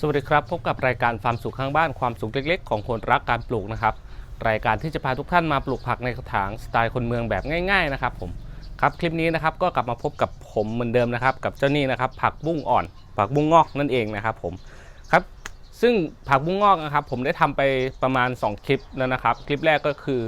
สวัสดีครับ พบกับรายการฟาร์มสุขข้างบ้านความสุขเล็กๆ ของคนรักการปลูกนะครับ รายการที่จะพาทุกท่านมาปลูกผักในกระถางสไตล์คนเมืองแบบง่าย ๆ นะครับผมครับคลิปนี้นะครับก็กลับมาพบกับผมเหมือนเดิมนะครับ กับเจ้านี่นะครับ ผักบุ้งอ่อน ผักบุ้งงอกนั่นเองนะครับผมครับซึ่งผักบุ้งงอกนะครับ ผมได้ทำไปประมาณ 2 คลิปแล้วนะครับ คลิปแรกก็คือ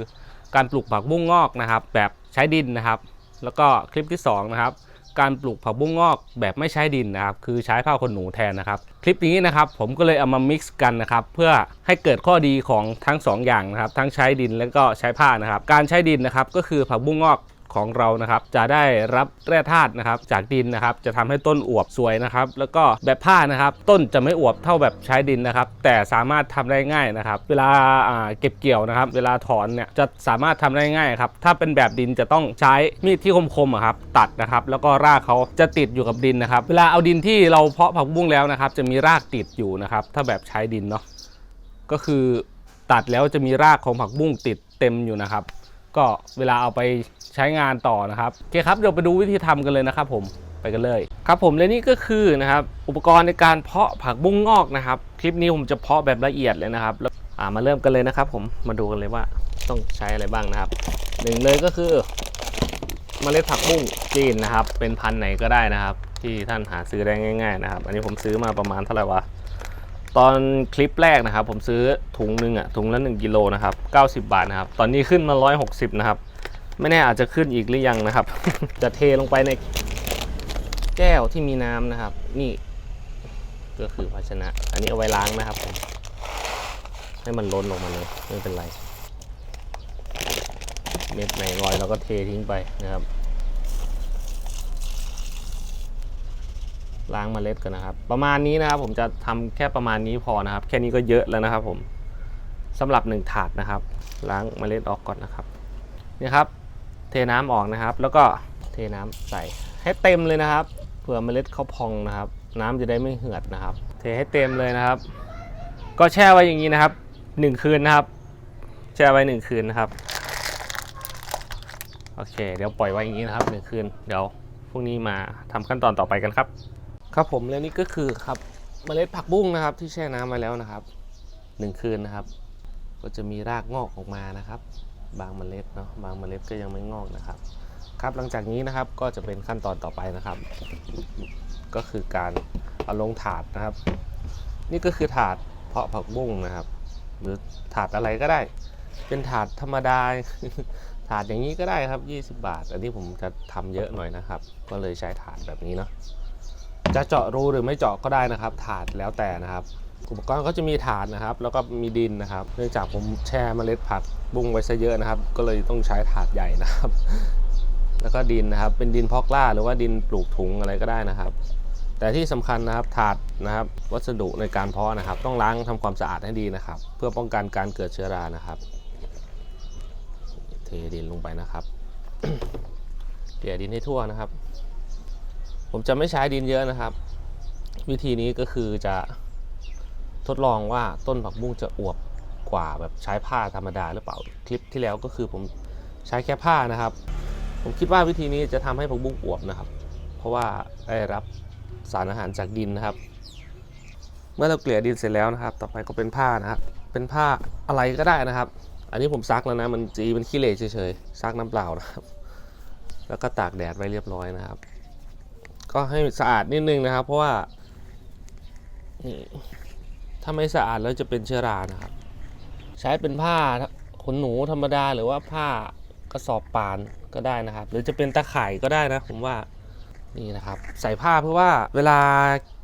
การปลูกผักบุ้งงอกนะครับ แบบใช้ดินนะครับ แล้วก็คลิปที่สองนะครับ การปลูกผักบุ้งงอกแบบไม่ใช้ดินนะครับ คือใช้ผ้าขนหนูแทนนะครับ คลิปนี้นะครับผมก็เลยเอามา mix กันนะครับ เพื่อให้เกิดข้อดีของทั้งสองอย่างนะครับ ทั้งใช้ดินแล้วก็ใช้ผ้านะครับ การใช้ดินนะครับก็คือผักบุ้งงอก ของเรานะครับ จะได้รับแร่ธาตุนะครับจากดินนะครับ จะทำให้ต้นอวบสวยนะครับ แล้วก็แบบผ้านะครับ ต้นจะไม่อวบเท่าแบบใช้ดินนะครับ แต่สามารถทำได้ง่ายนะครับ เวลาเก็บเกี่ยวนะครับ เวลาถอนเนี่ยจะสามารถทำได้ง่ายครับ ถ้าเป็นแบบดินจะต้องใช้มีดที่คมๆครับตัดนะครับ แล้วก็รากเขาจะติดอยู่กับดินนะครับ เวลาเอาดินที่เราเพาะผักบุ้งแล้วนะครับ จะมีรากติดอยู่นะครับ ถ้าแบบใช้ดินเนาะก็คือตัดแล้วจะมีรากของผักบุ้งติดเต็มอยู่นะครับ ก็เวลาเอาไป ใช้งานต่อนะครับโอเคครับเดี๋ยวไปดูวิธีทำกันเลยนะครับ ผมไปกันเลย ครับผมและนี่ก็คือนะครับอุปกรณ์ในการเพาะผักบุ้งงอกนะครับ คลิปนี้ผมจะเพาะแบบละเอียดเลยนะครับแล้วามาเริ่มกันเลยนะครับ ผมมาดูกันเลยว่าต้องใช้อะไรบ้างนะครับหนึ่งเลยก็คือเมล็ดผักบุ้งจีนนะครับ เป็นพันธุ์ไหนก็ได้นะครับ ที่ท่านหาซื้อได้ง่าย ๆ นะครับ อันนี้ผมซื้อมาประมาณเท่าไหร่วะตอนคลิปแรกนะครับ ผมซื้อถุงหนึ่งอะถุงละ1กิโลนะครับ90 บาทนะครับ ตอนนี้ขึ้นมา 160 นะครับ ไม่แน่อาจจะขึ้นอีกหรือยังนะครับ จะเทลงไปในแก้วที่มีน้ำนะครับ นี่ก็คือภาชนะ อันนี้เอาไว้ล้างนะครับผมให้มันล้นออกมาเลยไม่เป็นไร เม็ดไหนลอยเราก็เททิ้งไปนะครับ ล้างเมล็ดกันนะครับ ประมาณนี้นะครับ ผมจะทำแค่ประมาณนี้พอนะครับ แค่นี้ก็เยอะแล้วนะครับ ผมสำหรับหนึ่งถาดนะครับ ล้างเมล็ดออกก่อนนะครับนี่ครับ เทน้ำออกนะครับ แล้วก็เทน้ำใส่ให้เต็มเลยนะครับ เผื่อเมล็ดเขาพองนะครับ น้ำจะได้ไม่เหือดนะครับ เทให้เต็มเลยนะครับ ก็แช่ไว้อย่างนี้นะครับหนึ่งคืนนะครับ แช่ไว้หนึ่งคืนนะครับโอเค เดี๋ยวปล่อยไว้อย่างนี้นะครับหนึ่งคืน เดี๋ยวพรุ่งนี้มาทำขั้นตอนต่อไปกันครับ ครับผมและนี่ก็คือครับเมล็ดผักบุ้งนะครับ ที่แช่น้ำมาแล้วนะครับหนึ่งคืนนะครับ ก็จะมีรากงอกออกมานะครับ บางเมล็ดเนาะบางเมล็ดก็ยังไม่งอกนะครับ ครับหลังจากนี้นะครับก็จะเป็นขั้นตอนต่อไปนะครับ ก็คือการเอาลงถาดนะครับ นี่ก็คือถาดเพาะผักบุ้งนะครับ หรือถาดอะไรก็ได้ เป็นถาดธรรมดาถาดอย่างนี้ก็ได้ครับ 20 บาท อันนี้ผมจะทำเยอะหน่อยนะครับ ก็เลยใช้ถาดแบบนี้เนาะ จะเจาะรูหรือไม่เจาะก็ได้นะครับ ถาดแล้วแต่นะครับ อุปกรณ์ก็จะมีถาดนะครับ แล้วก็มีดินนะครับ เนื่องจากผมแช่เมล็ดผักบุ้งไว้ซะเยอะนะครับ ก็เลยต้องใช้ถาดใหญ่นะครับ แล้วก็ดินนะครับ เป็นดินพอกล้าหรือว่าดินปลูกถุงอะไรก็ได้นะครับ แต่ที่สำคัญนะครับถาดนะครับ วัสดุในการเพาะนะครับ ต้องล้างทำความสะอาดให้ดีนะครับ เพื่อป้องกันการเกิดเชื้อรานะครับ เทดินลงไปนะครับเกลี่ยดินให้ทั่วนะครับ ผมจะไม่ใช้ดินเยอะนะครับ วิธีนี้ก็คือจะ ทดลองว่าต้นผักบุ้งจะอวบกว่าแบบใช้ผ้าธรรมดาหรือเปล่าคลิปที่แล้วก็คือผมใช้แค่ผ้านะครับ ผมคิดว่าวิธีนี้จะทำให้ผักบุ้งอวบนะครับ เพราะว่าได้รับสารอาหารจากดินนะครับ เมื่อเราเกลี่ยดินเสร็จแล้วนะครับ ต่อไปก็เป็นผ้านะครับเป็นผ้าอะไรก็ได้นะครับ อันนี้ผมซักแล้วนะมันจีเป็นขี้เหร่เฉยๆซักน้ำเปล่านะครับ แล้วก็ตากแดดไว้เรียบร้อยนะครับ ก็ให้สะอาดนิดนึงนะครับ เพราะว่านี่ ถ้าไม่สะอาดแล้วจะเป็นเชื้อรานะครับ ใช้เป็นผ้าขนหนูธรรมดาหรือว่าผ้ากระสอบป่านก็ได้นะครับ หรือจะเป็นตะข่ายก็ได้นะผมว่านี่นะครับ ใส่ผ้าเพื่อว่าเวลา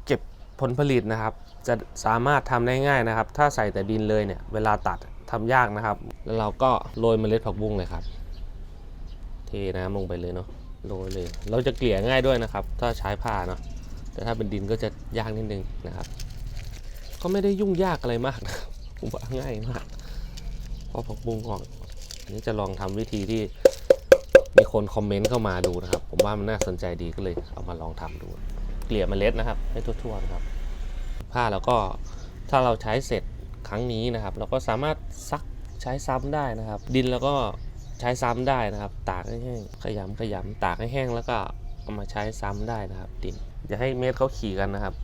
เก็บผลผลิตนะครับ จะสามารถทำได้ง่ายนะครับ ถ้าใส่แต่ดินเลยเนี่ยเวลาตัดทำยากนะครับ แล้วเราก็โรยเมล็ดผักบุ้งเลยครับ เทน้ำลงไปเลยเนาะโรยเลย เราจะเกลี่ยง่ายด้วยนะครับ ถ้าใช้ผ้าเนาะแต่ถ้าเป็นดินก็จะยากนิดนึงนะครับ ก็ไม่ได้ยุ่งยากอะไรมากนะผมว่าง่ายมากเพราะผักบุ้งออกอันนี้จะลองทำวิธีที่มีคนคอมเมนต์เข้ามาดูนะครับ ผมว่ามันน่าสนใจดีก็เลยเอามาลองทำดู เกลี่ยเมล็ดนะครับให้ทั่วๆนะครับ ผ้าแล้วก็ถ้าเราใช้เสร็จครั้งนี้นะครับ เราก็สามารถซักใช้ซ้ำได้นะครับ ดินแล้วก็ใช้ซ้ำได้นะครับ ตากให้แห้งขยำขยำตากให้แห้งแล้วก็เอามาใช้ซ้ำได้นะครับ ดินอย่าให้เม็ดเขาขี่กันนะครับ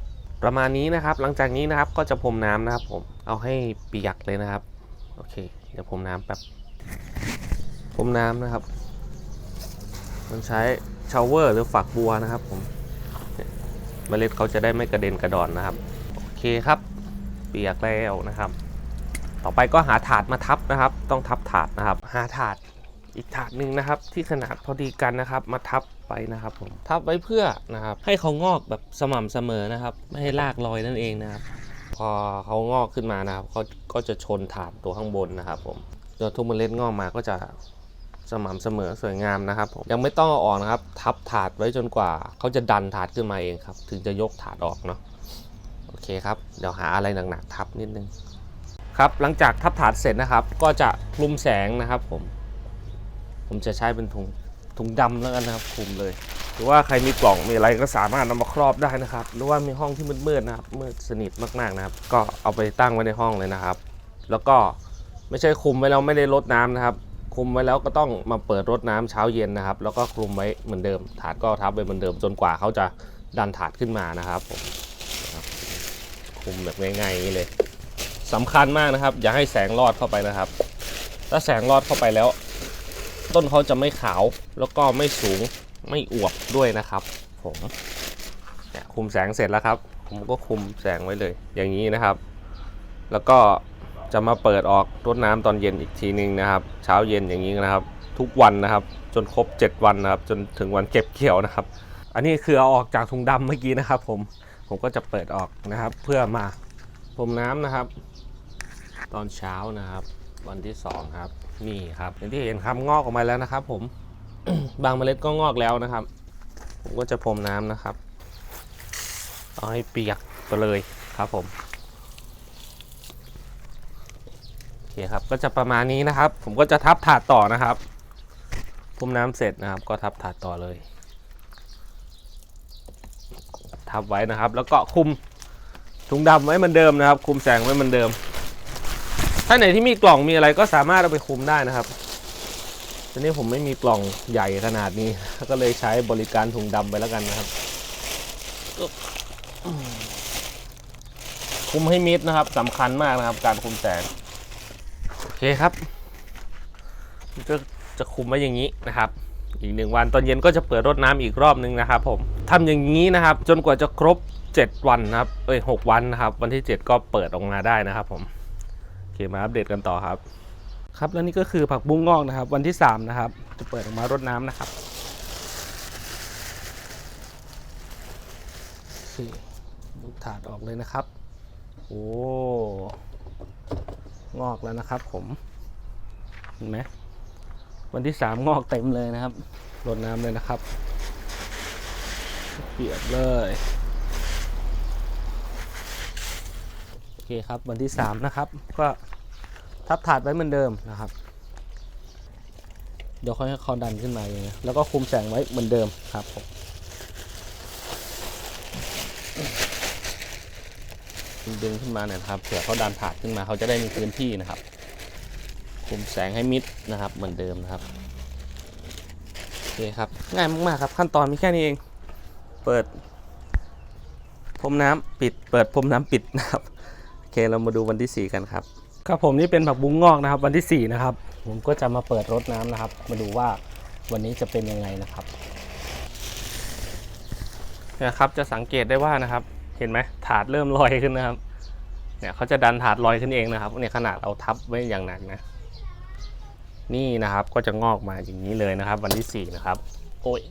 ประมาณนี้นะครับ หลังจากนี้นะครับก็จะพรมน้ำนะครับ ผมเอาให้เปียกเลยนะครับ โอเค เดี๋ยวพรมน้ำแป๊บพรมน้ำนะครับ มันใช้ชาวเวอร์หรือฝักบัวนะครับผมเมล็ดเขาจะได้ไม่กระเด็นกระดอนนะครับ โอเคครับ เปียกแล้วนะครับ ต่อไปก็หาถาดมาทับนะครับ ต้องทับถาดนะครับ หาถาด อีกถาดหนึ่งนะครับ ที่ขนาดพอดีกันนะครับ มาทับไปนะครับผมทับไว้เพื่อนะครับ ให้เขางอกแบบสม่ำเสมอนะครับ ไม่ให้รากลอยนั่นเองนะครับ พอเขางอกขึ้นมานะครับเขาก็จะชนถาดตัวข้างบนนะครับ ผมแล้วทุกเมล็ดงอกมาก็จะสม่ำเสมอสวยงามนะครับผมยังไม่ต้องเอาออกนะครับ ทับถาดไว้จนกว่าเขาจะดันถาดขึ้นมาเองครับ ถึงจะยกถาดออกเนาะโอเคครับ เดี๋ยวหาอะไรหนักๆทับนิดนึงครับหลังจากทับถาดเสร็จนะครับ ก็จะคลุมแสงนะครับผม ผมจะใช้เป็นถุงถุงดำแล้วกันนะครับคลุมเลย หรือว่าใครมีกล่องมีอะไรก็สามารถนำมาครอบได้นะครับ หรือว่ามีห้องที่มืดๆนะครับมืดสนิทมากๆนะครับ ก็เอาไปตั้งไว้ในห้องเลยนะครับ แล้วก็ไม่ใช่คลุมไว้แล้วไม่ได้รดน้ำนะครับคลุมไว้แล้วก็ต้องมาเปิดรดน้ำเช้าเย็นนะครับ แล้วก็คลุมไว้เหมือนเดิม ถาดก็ทับไว้เหมือนเดิมจนกว่าเขาจะดันถาดขึ้นมานะครับผมคลุมแบบง่ายๆนี้เลยสำคัญมากนะครับ อย่าให้แสงรอดเข้าไปนะครับ ถ้าแสงรอดเข้าไปแล้ว ต้นเขาจะไม่ขาวแล้วก็ไม่สูงไม่อวบด้วยนะครับผมเนี่ยคุมแสงเสร็จแล้วครับ ผมก็คุมแสงไว้เลย อย่างนี้นะครับ แล้วก็จะมาเปิดออกรดน้ำตอนเย็นอีกทีนึงนะครับ เช้าเย็นอย่างนี้นะครับ ทุกวันนะครับ จนครบ 7 วันนะครับ จนถึงวันเก็บเกี่ยวนะครับ อันนี้คือเอาออกจากถุงดำเมื่อกี้นะครับ ผมผมก็จะเปิดออกนะครับ เพื่อมาพรมน้ำนะครับ ตอนเช้านะครับ วันที่สองครับ นี่ครับอย่างที่เห็นครับงอกออกมาแล้วนะครับ ผม บางเมล็ดก็งอกแล้วนะครับ ผมก็จะพรมน้ำนะครับเอาให้เปียกไปเลยครับผมโอเคครับก็จะประมาณนี้นะครับ ผมก็จะทับถาดต่อนะครับพรมน้ำเสร็จนะครับ ก็ทับถาดต่อเลย ทับไว้นะครับ แล้วก็คุมถุงดำไว้เหมือนเดิมนะครับ คุมแสงไว้เหมือนเดิม ถ้าไหนที่มีกล่องมีอะไรก็สามารถเอาไปคุมได้นะครับทีนี้ผมไม่มีกล่องใหญ่ขนาดนี้ ก็เลยใช้บริการถุงดำไปแล้วกันนะครับ คุมให้มิดนะครับสำคัญมากนะครับ การคุมแสง โอเคครับก็จะคุมไว้อย่างนี้นะครับ อีกหนึ่งวันตอนเย็นก็จะเปิดรดน้ำอีกรอบนึงนะครับ ผมทำอย่างนี้นะครับ จนกว่าจะครบ 7 วันนะครับ เอ้ยหวันนะครับ วันที่ 7 ก็เปิดออกมาได้นะครับผม มาอัปเดตกันต่อครับ ครับแล้วนี่ก็คือผักบุ้งงอกนะครับ วันที่ 3 นะครับ จะเปิดออกมารดน้ำนะครับโอเคลูกถาดออกเลยนะครับ โอ้งอกแล้วนะครับ ผมเห็นไหมวันที่ 3 งอกเต็มเลยนะครับรดน้ำเลยนะครับเปียกเลยโอเคครับวันที่ 3 นะครับ ก็ ทับถาดไว้เหมือนเดิมนะครับ เดี๋ยวค่อยให้เขาดันขึ้นมาอย่างเงี้ยแล้วก็คุมแสงไว้เหมือนเดิมครับผมดึงขึ้นมาเนี่ยนะครับเผื่อเขาดันถาดขึ้นมาเขาจะได้มีพื้นที่นะครับ คุมแสงให้มิดนะครับเหมือนเดิมนะครับโอเคครับง่ายมากๆครับขั้นตอนมีแค่นี้เอง เปิดพรมน้ำปิด เปิดพรมน้ำปิดนะครับ โอเคเรามาดูวันที่ 4 กันครับ ครับผมนี่เป็นผักบุ้งงอกนะครับ วันที่ 4 นะครับ ผมก็จะมาเปิดรดน้ำนะครับ มาดูว่าวันนี้จะเป็นยังไงนะครับเนี่ยครับจะสังเกตได้ว่านะครับ เห็นไหมถาดเริ่มลอยขึ้นนะครับ เนี่ยเขาจะดันถาดลอยขึ้นเองนะครับเนี่ยขนาดเอาทับไว้อย่างหนักนะ นี่นะครับก็จะงอกมาอย่างนี้เลยนะครับ วันที่ 4 นะครับ โอ้ย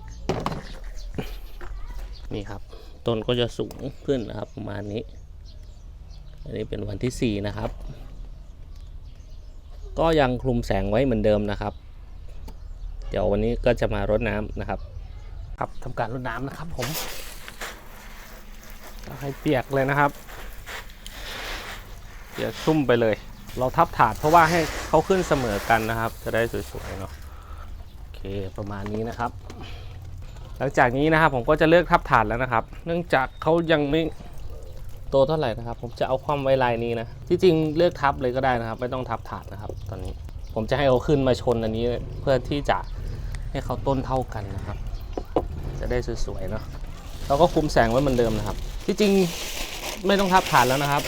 นี่ครับต้นก็จะสูงขึ้นนะครับประมาณนี้ อันนี้เป็นวันที่ 4 นะครับ ก็ยังคลุมแสงไว้เหมือนเดิมนะครับ เดี๋ยววันนี้ก็จะมารดน้ำนะครับ ครับทำการรดน้ำนะครับ ผมให้เปียกเลยนะครับเปียกชุ่มไปเลย เราทับถาดเพราะว่าให้เขาขึ้นเสมอกันนะครับ จะได้สวยๆเนาะโอเคประมาณนี้นะครับ หลังจากนี้นะครับผมก็จะเลือกทับถาดแล้วนะครับ เนื่องจากเขายังไม่ โตเท่าไหร่นะครับ ผมจะเอาความไว้ลายนี้นะ ที่จริงเลือกทับเลยก็ได้นะครับ ไม่ต้องทับถาดนะครับ ตอนนี้ผมจะให้เขาขึ้นมาชนอันนี้เพื่อที่จะให้เขาต้นเท่ากันนะครับ จะได้สวยๆเนาะเราก็คุมแสงไว้เหมือนเดิมนะครับ ที่จริงไม่ต้องทับฐานแล้วนะครับ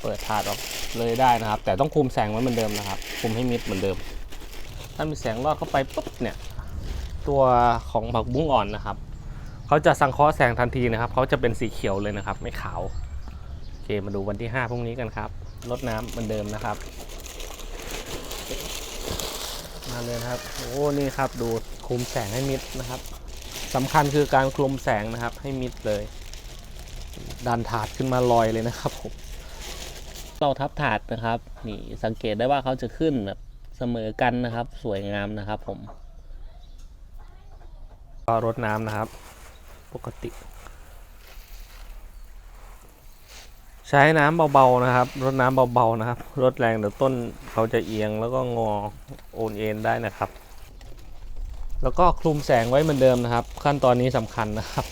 เปิดถาดออกเลยได้นะครับ แต่ต้องคุมแสงไว้เหมือนเดิมนะครับ คุมให้มิดเหมือนเดิม ถ้ามีแสงรอดเข้าไปปุ๊บเนี่ย ตัวของผักบุ้งอ่อนนะครับ เขาจะสังเคราะห์แสงทันทีนะครับเขาจะเป็นสีเขียวเลยนะครับ ไม่ขาวโอเคมาดูวันที่ 5พรุ่งนี้กันครับลดน้ำเหมือนเดิมนะครับ มาเลยครับ โอ้นี่ครับดูคลุมแสงให้มิดนะครับสำคัญคือการคลุมแสงนะครับ ให้มิดเลย ดันถาดขึ้นมาลอยเลยนะครับผมเราทับถาดนะครับนี่สังเกตได้ว่าเขาจะขึ้นแบบเสมอกันนะครับ สวยงามนะครับผมก็รดน้ำนะครับ ปกติ ใช้น้ำเบาๆนะครับรดน้ำเบาๆนะครับรดแรงเดี๋ยวต้นเขาจะเอียงแล้วก็งอโอนเอ็นได้นะครับ แล้วก็คลุมแสงไว้เหมือนเดิมนะครับ ขั้นตอนนี้สำคัญนะครับ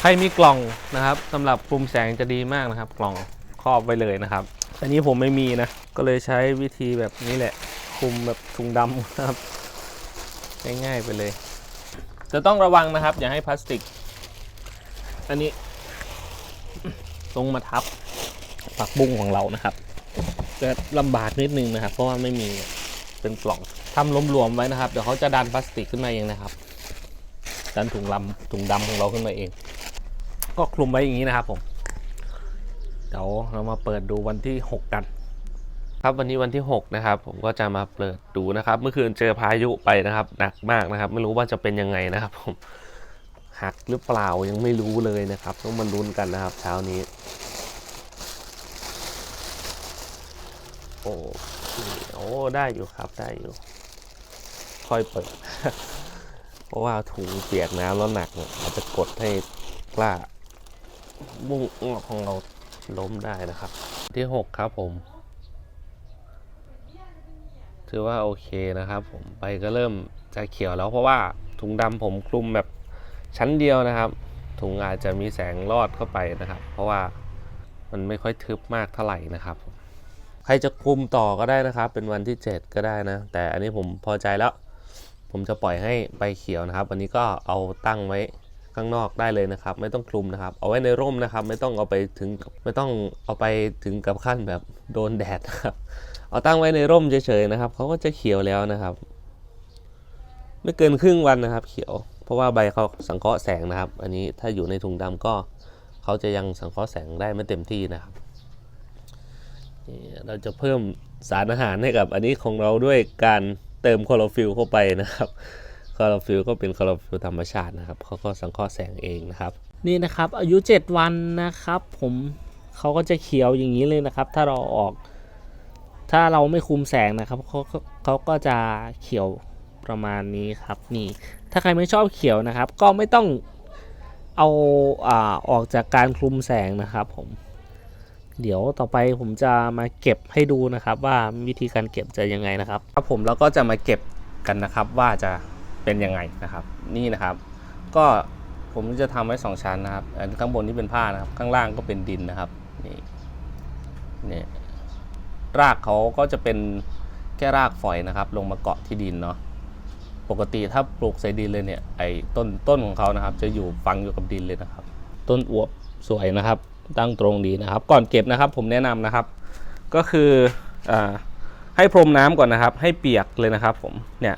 ใครมีกล่องนะครับสำหรับคลุมแสงจะดีมากนะครับ กล่องครอบไว้เลยนะครับอันนี้ผมไม่มีนะ ก็เลยใช้วิธีแบบนี้แหละคลุมแบบถุงดำนะครับ ง่ายๆไปเลย จะต้องระวังนะครับ อย่าให้พลาสติก อันนี้ ลงมาทับผักบุ้งของเรานะครับจะลำบากนิดนึงนะครับ เพราะว่าไม่มีเป็นกล่องทำหลวมๆไว้นะครับ เดี๋ยวเขาจะดันพลาสติกขึ้นมาเองนะครับ ดันถุงลำถุงดำของเราขึ้นมาเอง ก็คลุมไว้อย่างนี้นะครับผม เดี๋ยวเรามาเปิดดูวันที่ 6 กัน ครับวันนี้วันที่ 6 นะครับ ผมก็จะมาเปิดดูนะครับ เมื่อคืนเจอพายุไปนะครับ หนักมากนะครับ ไม่รู้ว่าจะเป็นยังไงนะครับผม หักหรือเปล่ายังไม่รู้เลยนะครับ ต้องมาลุ้นกันนะครับ เช้านี้ โอ้โอ้ได้อยู่ครับได้อยู่ ค่อยเปิด เพราะว่าถุงเปียกน้ำแล้วหนักเนี่ยอาจจะกดให้กล้าบุ้งของเราล้มได้นะครับ ที่ 6 ครับผมถือว่าโอเคนะครับผมไปก็เริ่มจะเขียวแล้วเพราะว่าถุงดำผมคลุมแบบ ชั้นเดียวนะครับ ถุงอาจจะมีแสงรอดเข้าไปนะครับ เพราะว่ามันไม่ค่อยทึบมากเท่าไหร่นะครับ ใครจะคลุมต่อก็ได้นะครับ เป็นวันที่ 7 ก็ได้นะ แต่อันนี้ผมพอใจแล้ว ผมจะปล่อยให้ใบเขียวนะครับ วันนี้ก็เอาตั้งไว้ข้างนอกได้เลยนะครับ ไม่ต้องคลุมนะครับ เอาไว้ในร่มนะครับ ไม่ต้องเอาไปถึงไม่ต้องเอาไปถึงกับขั้นแบบโดนแดดนะครับ เอาตั้งไว้ในร่มเฉยๆนะครับเขาก็จะเขียวแล้วนะครับ ไม่เกินครึ่งวันนะครับ เขียว เพราะว่าใบเขาสังเคราะห์แสงนะครับ อันนี้ถ้าอยู่ในถุงดำก็เขาจะยังสังเคราะห์แสงได้ไม่เต็มที่นะครับ เราจะเพิ่มสารอาหารให้กับอันนี้ของเราด้วยการเติมคลอโรฟิลเข้าไปนะครับคลอโรฟิลก็เป็นคลอโรฟิลธรรมชาตินะครับเขาก็สังเคราะห์แสงเองนะครับ นี่นะครับอายุ 7 วันนะครับ ผมเขาก็จะเขียวอย่างนี้เลยนะครับ ถ้าเราออก ถ้าเราไม่คุมแสงนะครับเขาเขาก็จะเขียวประมาณนี้ครับนี่ ถ้าใครไม่ชอบเขียวนะครับ ก็ไม่ต้องเอาอ่าออกจากการคลุมแสงนะครับผม เดี๋ยวต่อไปผมจะมาเก็บให้ดูนะครับ ว่าวิธีการเก็บจะยังไงนะครับ ครับผมแล้วก็จะมาเก็บกันนะครับว่าจะเป็นยังไงนะครับ นี่นะครับ ก็ผมจะทำไว้สองชั้นนะครับอันข้างบนนี่เป็นผ้านะครับ ข้างล่างก็เป็นดินนะครับนี่นี่รากเขาก็จะเป็นแค่รากฝอยนะครับ ลงมาเกาะที่ดินเนาะ ปกติถ้าปลูกใส่ดินเลยเนี่ยไอ้ต้นต้นของเขานะครับ จะอยู่ฝังอยู่กับดินเลยนะครับ ต้นอวบสวยนะครับ ตั้งตรงดีนะครับ ก่อนเก็บนะครับ ผมแนะนำนะครับ ก็คืออาให้พรมน้ำก่อนนะครับ ให้เปียกเลยนะครับ ผมเนี่ย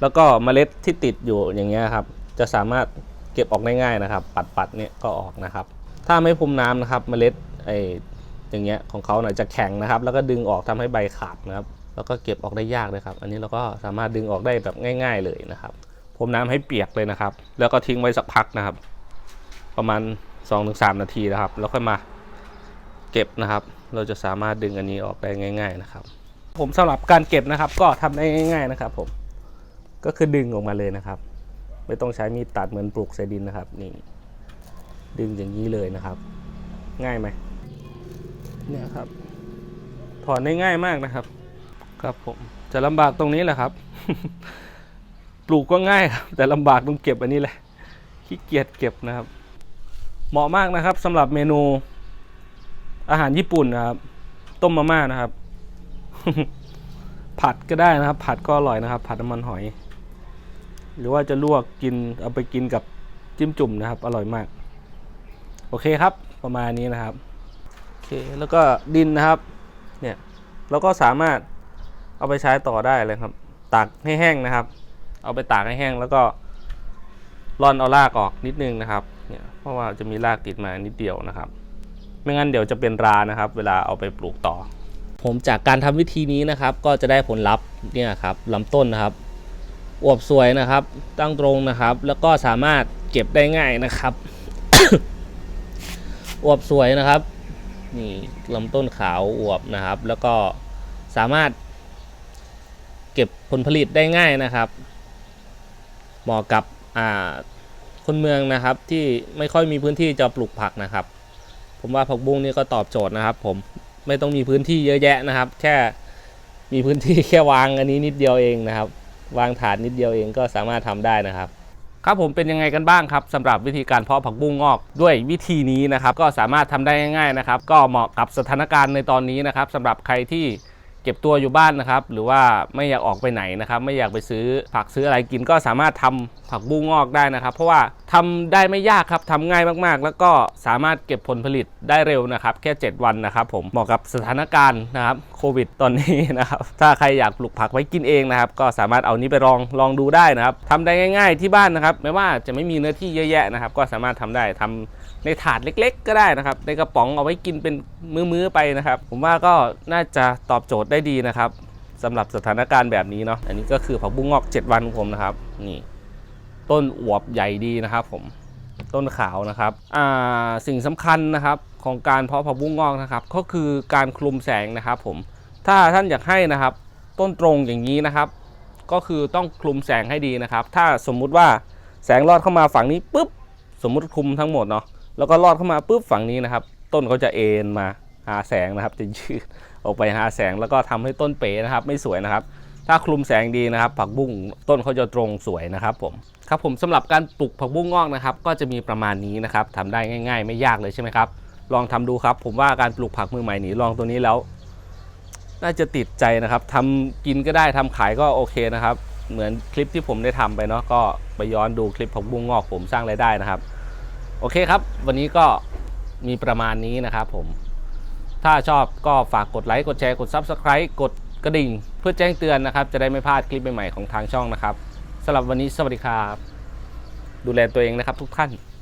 แล้วก็เมล็ดที่ติดอยู่อย่างเงี้ยครับ จะสามารถเก็บออกง่ายๆนะครับ ปัดปัดๆเนี่ยก็ออกนะครับ ถ้าไม่พรมน้ำนะครับ เมล็ดไออย่างเงี้ยของเขาหน่อยจะแข็งนะครับ แล้วก็ดึงออกทำให้ใบขาดนะครับ แล้วก็เก็บออกได้ยากเลยครับ อันนี้เราก็สามารถดึงออกได้แบบง่าย ๆเลยนะครับพรมน้ำให้เปียกเลยนะครับ แล้วก็ทิ้งไว้สักพักนะครับ ประมาณ 2-3 นาทีนะครับ แล้วค่อยมาเก็บนะครับ เราจะสามารถดึงอันนี้ออกได้ง่าย ๆนะครับ ผมสำหรับการเก็บนะครับ ก็ทำได้ง่าย ๆนะครับ ผมก็คือดึงออกมาเลยนะครับ ไม่ต้องใช้มีดตัดเหมือนปลูกใส่ดินนะครับนี่ดึงอย่างนี้เลยนะครับ ง่ายไหมเนี่ยครับถอนได้ง่ายมากนะครับ ครับผมจะลำบากตรงนี้แหละครับ ปลูกก็ง่ายครับ แต่ลำบากตรงเก็บอันนี้แหละขี้เกียจเก็บนะครับ เหมาะมากนะครับสำหรับเมนู อาหารญี่ปุ่นนะครับ ต้มมาม่านะครับ ผัดก็ได้นะครับ ผัดก็อร่อยนะครับ ผัดน้ำมันหอย หรือว่าจะลวกกินเอาไปกินกับจิ้มจุ่มนะครับ อร่อยมาก โอเคครับ ประมาณนี้นะครับโอเคแล้วก็ดินนะครับ เนี่ยเราก็สามารถ เอาไปใช้ต่อได้เลยครับ ตากให้แห้งนะครับ เอาไปตากให้แห้งแล้วก็ร่อนเอารากออกนิดนึงนะครับ เนี่ยเพราะว่าจะมีรากติดมานิดเดียวนะครับ ไม่งั้นเดี๋ยวจะเป็นรานะครับ เวลาเอาไปปลูกต่อ ผมจากการทำวิธีนี้นะครับ ก็จะได้ผลลัพธ์เนี่ยครับลำต้นนะครับอวบสวยนะครับ ตั้งตรงนะครับ แล้วก็สามารถเก็บได้ง่ายนะครับอวบสวยนะครับนี่ลำต้นขาวอวบนะครับ แล้วก็สามารถ เก็บผลผลิตได้ง่ายนะครับ เหมาะกับคนเมืองนะครับที่ไม่ค่อยมีพื้นที่จะปลูกผักนะครับ ผมว่าผักบุ้งนี่ก็ตอบโจทย์นะครับ ผมไม่ต้องมีพื้นที่เยอะแยะนะครับ แค่มีพื้นที่แค่วางอันนี้นิดเดียวเองนะครับ วางถาดนิดเดียวเองก็สามารถทำได้นะครับครับผมเป็นยังไงกันบ้างครับสำหรับวิธีการเพาะผักบุ้งงอกด้วยวิธีนี้นะครับ ก็สามารถทำได้ง่ายๆนะครับ ก็เหมาะกับสถานการณ์ในตอนนี้นะครับสำหรับใครที่ เก็บตัวอยู่บ้านนะครับ หรือว่าไม่อยากออกไปไหนนะครับ ไม่อยากไปซื้อผักซื้ออะไรกินก็สามารถทำผักบุ้งงอกได้นะครับ เพราะว่าทำได้ไม่ยากครับทำง่ายมากๆ แล้วก็สามารถเก็บผลผลิตได้เร็วนะครับ แค่ 7 วันนะครับ ผมเหมาะกับสถานการณ์นะครับโควิดตอนนี้นะครับ ถ้าใครอยากปลูกผักไว้กินเองนะครับ ก็สามารถเอานี้ไปลองลองดูได้นะครับทำได้ง่าย ๆที่บ้านนะครับ ไม่ว่าจะไม่มีเนื้อที่เยอะแยะนะครับ ก็สามารถทำได้ทำ ในถาดเล็ก ๆ ก็ได้นะครับ ในกระป๋องเอาไว้กินเป็นมื้อๆไปนะครับ ผมว่าก็น่าจะตอบโจทย์ได้ดีนะครับสำหรับสถานการณ์แบบนี้เนาะอันนี้ก็คือผักบุ้งงอก 7 วันของผมนะครับนี่ต้นอวบใหญ่ดีนะครับผมต้นขาวนะครับอ่าสิ่งสำคัญนะครับของการเพาะผักบุ้งงอกนะครับ ก็คือการคลุมแสงนะครับผมถ้าท่านอยากให้นะครับ ต้นตรงอย่างนี้นะครับ ก็คือต้องคลุมแสงให้ดีนะครับ ถ้าสมมุติว่าแสงลอดเข้ามาฝั่งนี้ปุ๊บสมมุติคลุมทั้งหมดเนาะ แล้วก็ลอดเข้ามาปุ๊บฝั่งนี้นะครับ ต้นเขาจะเอ็นมาหาแสงนะครับจะยืดออกไปหาแสงแล้วก็ทำให้ต้นเป๋นะครับ ไม่สวยนะครับ ถ้าคลุมแสงดีนะครับ ผักบุ้งต้นเขาจะตรงสวยนะครับผมครับผมสำหรับการปลูกผักบุ้งงอกนะครับ ก็จะมีประมาณนี้นะครับทำได้ง่าย ๆ ไม่ยากเลยใช่ไหมครับ ลองทำดูครับ ผมว่าการปลูกผักมือใหม่นี้ลองตัวนี้แล้ว น่าจะติดใจนะครับทำกินก็ได้ทำขายก็โอเคนะครับ เหมือนคลิปที่ผมได้ทำไปเนาะก็ไปย้อนดูคลิปผักบุ้งงอกผมสร้างรายได้นะครับ โอเคครับ วันนี้ก็มีประมาณนี้นะครับผม ถ้าชอบก็ฝากกดไลค์กดแชร์กด Subscribe กดกระดิ่ง เพื่อแจ้งเตือนนะครับ จะได้ไม่พลาดคลิปใหม่ๆของทางช่องนะครับสำหรับวันนี้สวัสดีครับ ดูแลตัวเองนะครับทุกท่าน